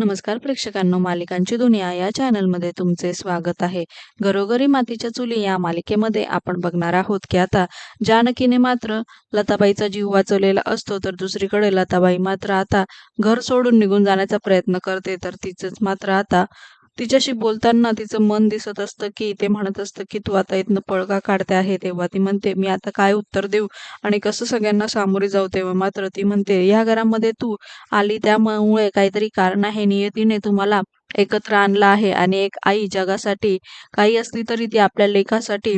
नमस्कार प्रेक्षकांनो मालिकांची दुनिया या चॅनलमध्ये तुमचे स्वागत आहे. घरोघरी मातीच्या चुली या मालिकेमध्ये आपण बघणार आहोत की आता जानकीने मात्र लताबाईचा जीव वाचवलेला असतो तर दुसरीकडे लताबाई मात्र आता घर सोडून निघून जाण्याचा प्रयत्न करते तर तिचंच मात्र आता तिच्याशी बोलताना तिचं मन दिसत असतं की ते म्हणत असतं की तू आता इथनं पळगा काढते आहे तेव्हा. ती म्हणते मी आता काय उत्तर देऊ? आणि कसं सगळ्यांना सामोरे जाऊ तेव्हा मात्र ती म्हणते या घरामध्ये तू आली त्यामुळे काहीतरी कारण आहे नियतीने तुम्हाला एकत्र आणलं आहे आणि एक आई जगासाठी काही असली तरी ती आपल्या लेखासाठी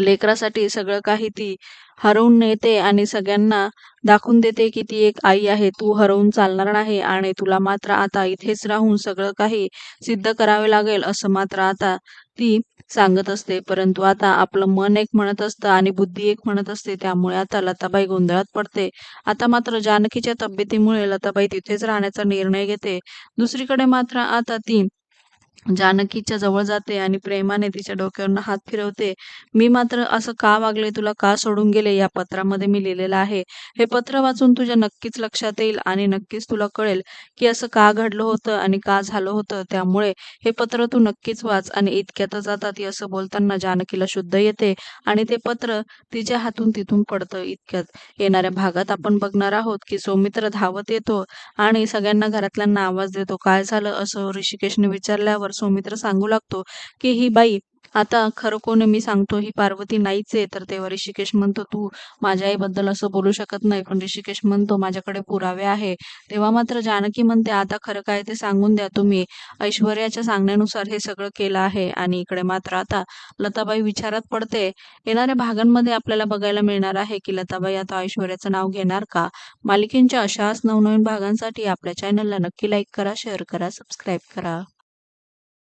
लेकरासाठी सगळं काही ती हरवून नेते आणि सगळ्यांना दाखवून देते की ती एक आई आहे तू हरवून चालणार नाही आणि तुला मात्र आता इथेच राहून सगळं काही सिद्ध करावे लागेल असं मात्र आता ती सांगत असते. परंतु आता आपलं मन एक म्हणत असतं आणि बुद्धी एक म्हणत असते त्यामुळे आता लताबाई गोंधळात पडते. आता मात्र जानकीच्या तब्येतीमुळे लताबाई तिथेच राहण्याचा निर्णय घेते. दुसरीकडे मात्र आता ती जानकीच्या जवळ जाते आणि प्रेमाने तिच्या डोक्यावरनं हात फिरवते. मी मात्र असं का वागले तुला का सोडून गेले? या पत्रामध्ये मी लिहिलेलं आहे. हे पत्र वाचून तुझ्या नक्कीच लक्षात येईल आणि नक्कीच तुला कळेल की असं का घडलं होतं आणि का झालं होतं. त्यामुळे हे पत्र तू नक्कीच वाच आणि इतक्यातच आता ती असं बोलताना जानकीला शुद्ध येते आणि ते पत्र तिच्या हातून तिथून पडतं इतक्यात. येणाऱ्या भागात आपण बघणार आहोत की सौमित्र धावत येतो आणि सगळ्यांना घरातल्यांना आवाज देतो. काय झालं? असं ऋषिकेशने विचारल्यावर सौमित्र सांगू लागतो की ही बाई आता खरं कोण मी सांगतो ही पार्वती नाहीच आहे. तर तेव्हा ऋषिकेश म्हणतो तू माझ्या आईबद्दल असं बोलू शकत नाही पण ऋषिकेश म्हणतो माझ्याकडे पुरावे आहे. तेव्हा मात्र जानकी म्हणते आता खरं काय ते सांगून द्या तुम्ही. ऐश्वर्याच्या सांगण्यानुसार हे सगळं केलं आहे आणि इकडे मात्र आता लताबाई विचारात पडते येणाऱ्या भागांमध्ये आपल्याला बघायला मिळणार आहे की लताबाई आता ऐश्वर्याचं नाव घेणार का? मालिकेंच्या अशाच नवनवीन भागांसाठी आपल्या चॅनलला नक्की लाईक करा शेअर करा सबस्क्राईब करा.